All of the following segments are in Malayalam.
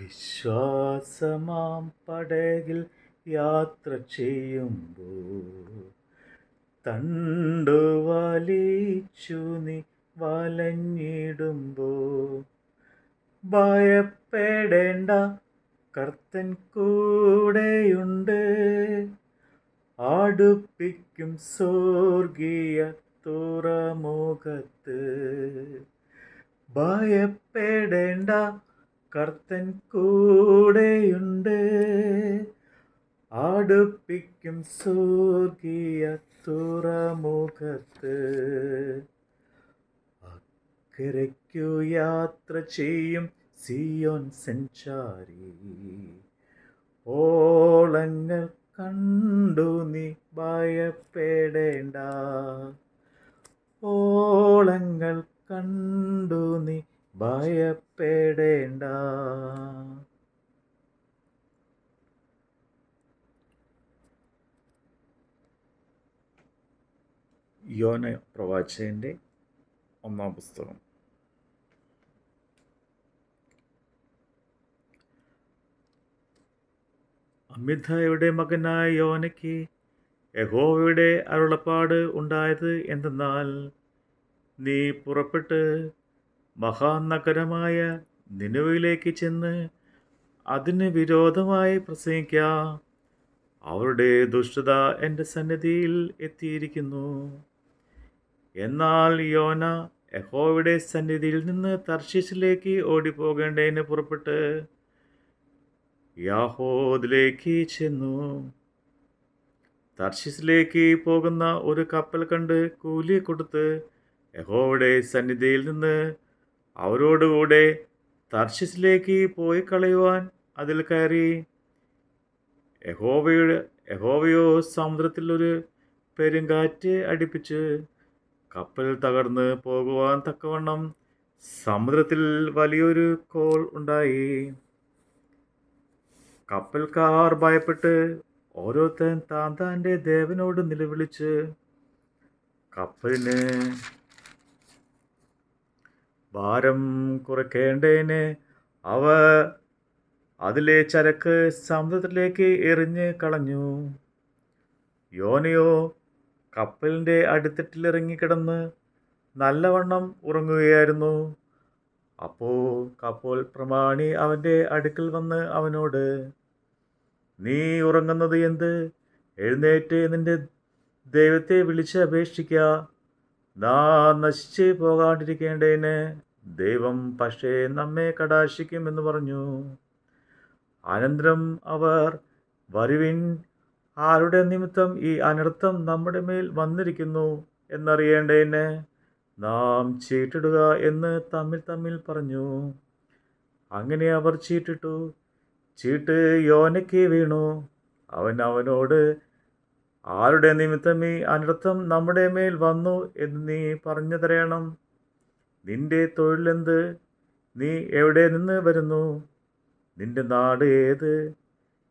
വിശ്വാസമാം പടകിൽ യാത്ര ചെയ്യുമ്പോൾ തണ്ടു വലിച്ചു നീ വലഞ്ഞിടുമ്പോൾ ഭയപ്പെടേണ്ട കർത്തൻ കൂടെയുണ്ട്. അടുപ്പിക്കും സ്വർഗീയ തുറമുഖത്ത്. ഭയപ്പെടേണ്ട കർത്തൻ കൂടെയുണ്ട്. അടുപ്പിക്കും സ്വർഗീയ തുറമുഖത്ത്. അക്കരയ്ക്കു യാത്ര ചെയ്യും സിയോൻ സഞ്ചാരി. ഓളങ്ങൾ കണ്ടു നീ ഭയപ്പെടേണ്ട. ഓളങ്ങൾ കണ്ടു നീ ഭയപ്പെടേണ്ട. യോന പ്രവാചകന്റെ ഒന്നാം പുസ്തകം. അമിതായുടെ മകനായ യോനയ്ക്ക് യഹോവയുടെ അരുളപ്പാട് ഉണ്ടായത് എന്തെന്നാൽ നീ പുറപ്പെട്ട് മഹാനഗരമായ നിനുവയിലേക്ക് ചെന്ന് അതിന് വിരോധമായി പ്രസംഗിക്കാം. അവരുടെ ദുഷ്ടത എന്റെ സന്നിധിയിൽ എത്തിയിരിക്കുന്നു. എന്നാൽ യോന യഹോവയുടെ സന്നിധിയിൽ നിന്ന് തർശീസിലേക്ക് ഓടിപ്പോകേണ്ടതിന് പുറപ്പെട്ട് യാഹോദിലേക്ക് ചെന്നു. തർശീസിലേക്ക് പോകുന്ന ഒരു കപ്പൽ കണ്ട് കൂലി കൊടുത്ത് യഹോയുടെ സന്നിധിയിൽ നിന്ന് അവരോടുകൂടെ തർശിസിലേക്ക് പോയി കളയുവാൻ അതിൽ കയറി. യഹോവയുടെ യഹോവയോ സമുദ്രത്തിൽ ഒരു പെരുങ്കാറ്റ് അടിപ്പിച്ച് കപ്പൽ തകർന്ന് പോകുവാൻ തക്കവണ്ണം സമുദ്രത്തിൽ വലിയൊരു കോൾ ഉണ്ടായി. കപ്പൽക്കാർ ഭയപ്പെട്ട് ഓരോരുത്തൻ താൻ തന്റെ ദേവനോട് നിലവിളിച്ച് കപ്പലിന് ഭാരം കുറയ്ക്കേണ്ടേനെ അവ അതിലെ ചരക്ക് സമുദ്രത്തിലേക്ക് എറിഞ്ഞ് കളഞ്ഞു. യോനയോ കപ്പലിന്റെ അടിത്തട്ടിലിറങ്ങിക്കിടന്ന് നല്ലവണ്ണം ഉറങ്ങുകയായിരുന്നു. അപ്പോൾ കപ്പോൾ പ്രമാണി അവന്റെ അടുക്കൽ വന്ന് അവനോട് നീ ഉറങ്ങുന്നത് എന്ത്? എഴുന്നേറ്റ് നിന്റെ ദൈവത്തെ വിളിച്ച് അപേക്ഷിക്കുക നാ നശിച്ച് പോകാണ്ടിരിക്കേണ്ടതിന് ദൈവം പക്ഷേ നമ്മെ കടാശിക്കും എന്ന് പറഞ്ഞു. അനന്തരം അവർ വരുവിൻ ആരുടെ നിമിത്തം ഈ അനർത്ഥം നമ്മുടെ മേൽ വന്നിരിക്കുന്നു എന്നറിയേണ്ടതിന് നാം ചീട്ടിടുക എന്ന് തമ്മിൽ തമ്മിൽ പറഞ്ഞു. അങ്ങനെ അവർ ചീട്ടിട്ടു. ചീട്ട് യോനയ്ക്ക് വീണു. അവൻ അവനോട് ആരുടെ നിമിത്തം ഈ അനർത്ഥം നമ്മുടെ മേൽ വന്നു എന്ന് നീ പറഞ്ഞു തരയണം നിന്റെ തൊഴിലെന്ത്? നീ എവിടെ നിന്ന് വരുന്നു? നിന്റെ നാട് ഏത്?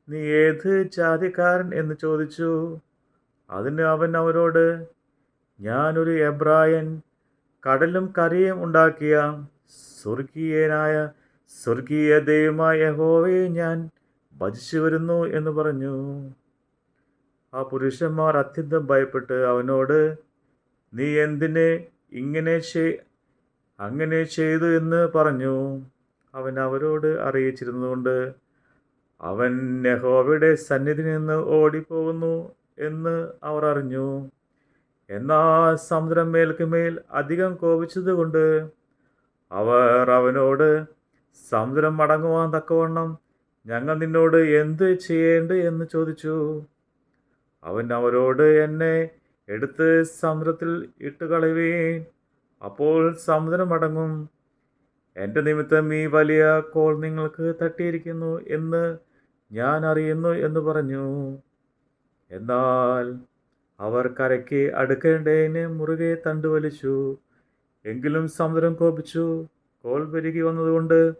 നീ ഏത് ജാതിക്കാരൻ എന്ന് ചോദിച്ചു. അതിന് അവൻ അവരോട് ഞാനൊരു എബ്രായൻ കടലും കരയും ഉണ്ടാക്കിയ സ്വർഗീയനായ സ്വർഗീയ ദൈവമായ യഹോവയെ ഞാൻ ഭജിച്ചു വരുന്നു എന്ന് പറഞ്ഞു. ആ പുരുഷന്മാർ അത്യന്തം ഭയപ്പെട്ട് അവനോട് നീ എന്തിനെ ഇങ്ങനെ അങ്ങനെ ചെയ്തു എന്ന് പറഞ്ഞു. അവൻ അവരോട് അറിയിച്ചിരുന്നതുകൊണ്ട് അവൻ യഹോവയുടെ സന്നിധി നിന്ന് ഓടിപ്പോകുന്നു എന്ന് അവർ അറിഞ്ഞു. എന്നാൽ സമുദ്രം മേൽക്കുമേൽ അധികം കോപിച്ചതുകൊണ്ട് അവർ അവനോട് സമുദ്രം മടങ്ങുവാൻ തക്കവണ്ണം ഞങ്ങൾ നിന്നോട് എന്ത് ചെയ്യേണ്ടത് എന്ന് ചോദിച്ചു. അവൻ അവരോട് എന്നെ എടുത്ത് സമുദ്രത്തിൽ ഇട്ടുകളയുകയും അപ്പോൾ സമുദ്രം അടങ്ങും. എന്റെ നിമിത്തം ഈ വലിയ കോൾ നിങ്ങൾക്ക് തട്ടിയിരിക്കുന്നു എന്ന് ഞാൻ അറിയുന്നു എന്ന് പറഞ്ഞു. എന്നാൽ അവർ കരയ്ക്ക് അടുക്കേണ്ടതിന് മുറുകെ തണ്ടുവലിച്ചു. എങ്കിലും സമുദ്രം കോപിച്ചു. കോൾ പെരുകി വന്നതുകൊണ്ട്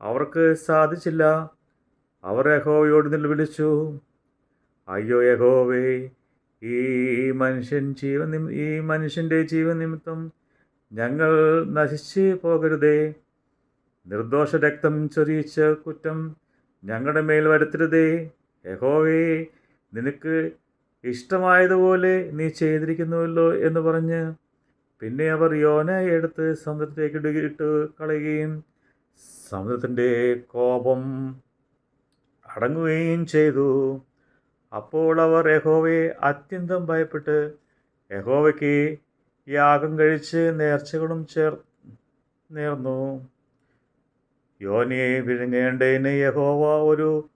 അവർക്ക് സാധിച്ചില്ല. അവർ യഹോവയോട് നിലവിളിച്ചു. അയ്യോ യഹോവേ ഈ മനുഷ്യൻ ജീവൻ ഈ മനുഷ്യന്റെ ജീവൻ നിമിത്തം ഞങ്ങൾ നശിച്ച് പോകരുതേ. നിർദോഷ രക്തം ചൊരിയിച്ച കുറ്റം ഞങ്ങളുടെ മേൽ വരുത്തരുതേ. യഹോവേ നിനക്ക് ഇഷ്ടമായതുപോലെ നീ ചെയ്തിരിക്കുന്നുവല്ലോ എന്ന് പറഞ്ഞ് പിന്നെ അവർ യോനയെ എടുത്ത് സമുദ്രത്തേക്ക് ഇട്ട് കളയുകയും സമുദ്രത്തിന്റെ കോപം അടങ്ങുകയും ചെയ്തു. അപ്പോൾ അവർ യഹോവയെ അത്യന്തം ഭയപ്പെട്ട് യഹോവയ്ക്ക് യാഗം കഴിച്ച് നേർച്ചകളും ചേർ നേർന്നു. യോനിയെ വിഴുങ്ങേണ്ടതിന് യഹോവ ഒരു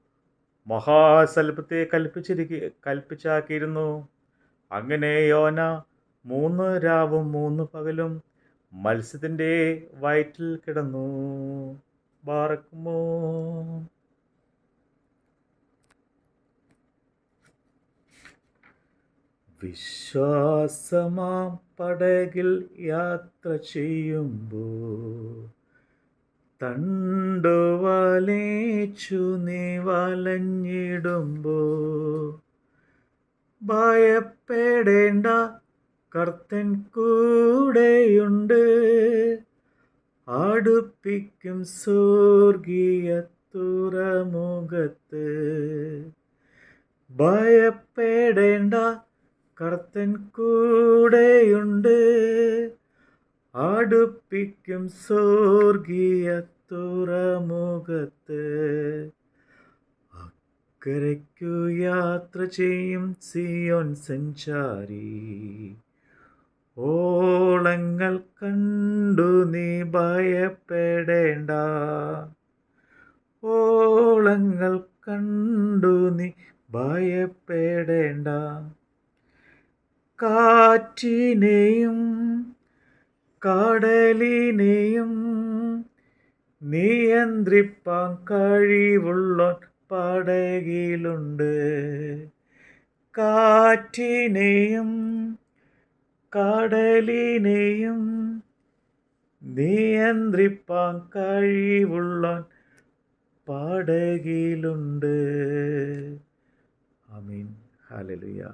മഹാസൽപത്തെ കൽപ്പിച്ചിരിക്ക കൽപ്പിച്ചാക്കിയിരുന്നു. അങ്ങനെ യോന മൂന്ന് രാവും മൂന്ന് പകലും മത്സ്യത്തിന്റെ വയറ്റിൽ കിടന്നു. ബാറക്കുമോ? വിശ്വാസമാം പടകിൽ യാത്ര ചെയ്യുമ്പോൾ തണ്ടുവലേച്ചു നീ വലഞ്ഞിടുമ്പോൾ ഭയപ്പെടേണ്ട കർത്തൻ കൂടെയുണ്ട്. അടുപ്പിക്കും സ്വർഗീയ തുറമുഖത്ത്. ഭയപ്പെടേണ്ട കർത്തൻ കൂടെയുണ്ട്. അടുപ്പിക്കും സ്വർഗീയ തുറമുഖത്ത്. അക്കരയ്ക്കു യാത്ര ചെയ്യും സിയോൻ സഞ്ചാരി. ഓളങ്ങൾ കണ്ടു നീ ഭയപ്പെടേണ്ട. ഓളങ്ങൾ കണ്ടു നീ ഭയപ്പെടേണ്ട. കാറ്റിനെയും കടലിനെയും നിയന്ത്രിപ്പാൻ കഴിവുള്ള പടകിലുണ്ട്. കാറ്റിനെയും കടലിനെയും നിയന്ത്രിപ്പാൻ കഴിവുള്ള പടകിലുണ്ട്. അമീൻ ഹാലലുയ